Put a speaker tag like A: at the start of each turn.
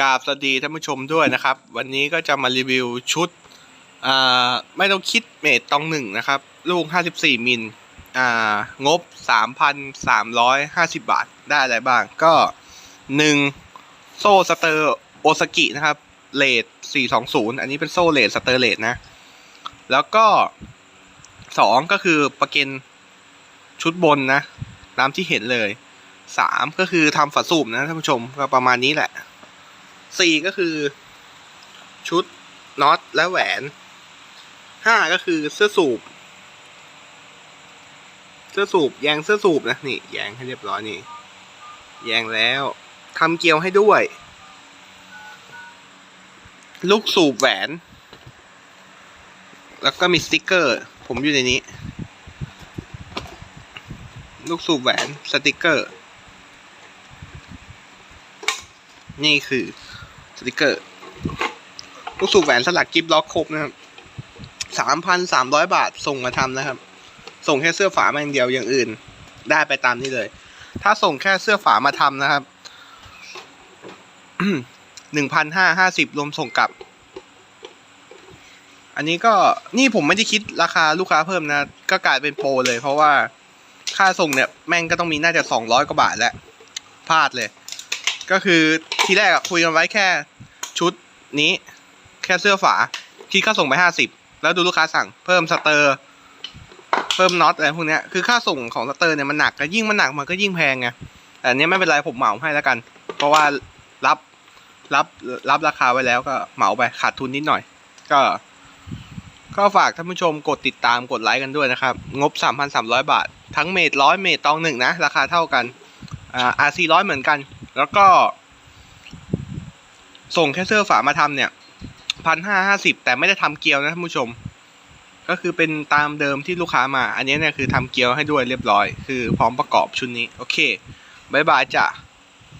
A: กราบสวัสดีท่านผู้ชมด้วยนะครับ วันนี้ก็จะมารีวิวชุดไม่ต้องคิดเมตรตองหนึ่งนะครับ ลูก 54 มิลอ่างบ 3,350 บาทได้อะไรบ้างก็ 1 โซ่สเตอร์โอซากินะครับเลท420 อันนี้เป็นโซ่เลทสเตอร์เลทนะ แล้วก็ 2 ก็คือประเกนชุดบนนะ ตามที่เห็นเลยสามก็คือทำฝาสูบนะท่านผู้ชมก็ประมาณนี้แหละ สี่ก็คือ ชุดน็อตและแหวนห้าก็คือเสื้อสูบ เสื้อสูบแยงเสื้อสูบนะนี่แยงให้เรียบร้อยนี่ แยงแล้วทำเกลียวให้ด้วย ลูกสูบแหวน แล้วก็มีสติกเกอร์ ผมอยู่ในนี้ ลูกสูบแหวนสติกเกอร์ นี่คือ สติกเกอร์ลูกสูบแหวนสลักกิฟล็อกครบนะครับสามพันสามร้อยบาทส่งมาทำนะครับ ส่งแค่เสื้อฝามาอย่างเดียวอย่างอื่น ได้ไปตามนี้เลย ถ้าส่งแค่เสื้อฝามาทำนะครับหนึ่งพันห้าห้าสิบรวมส่งกลับ อันนี้ก็นี่ผมไม่ได้คิดราคาลูกค้าเพิ่มนะ ก็กลายเป็นโปรเลย เพราะว่าค่าส่งเนี่ย แม่งก็ต้องมีน่าจะสองร้อยกว่าบาทแล้วพลาดเลย ก็คือ ทีแรกอะคุยกันไว้แค่ชุดนี้ แค่เสื้อฝา คิดค่าส่งไปห้าสิบแล้วดูลูกค้าสั่งเพิ่มสเตอร์ เพิ่มน็อตอะไรพวกเนี้ยคือค่าส่งของสเตอร์เนี่ยมันหนักก็ยิ่งมันหนักมันก็ยิ่งแพงไงแต่เนี้ยไม่เป็นไรผมเหมาให้แล้วกัน เพราะว่ารับรับรับราคาไว้แล้วก็เหมาไปขาดทุนนิดหน่อย ก็ก็ฝากท่านผู้ชมกดติดตามกดไลค์กันด้วยนะครับ งบ 3,300 บาท ทั้งเมตรร้อยเมตรตองหนึ่งนะ ราคาเท่ากันอ่า RC ร้อยเหมือนกัน แล้วก็ ส่งแค่เสื้อฝามาทำเนี่ยพันห้าห้าสิบแต่ไม่ได้ทำเกลียวนะท่านผู้ชม ก็คือเป็นตามเดิมที่ลูกค้ามา อันนี้เนี่ยคือทำเกลียวให้ด้วยเรียบร้อย คือพร้อมประกอบชุดนี้ โอเคบายบายจ้ะ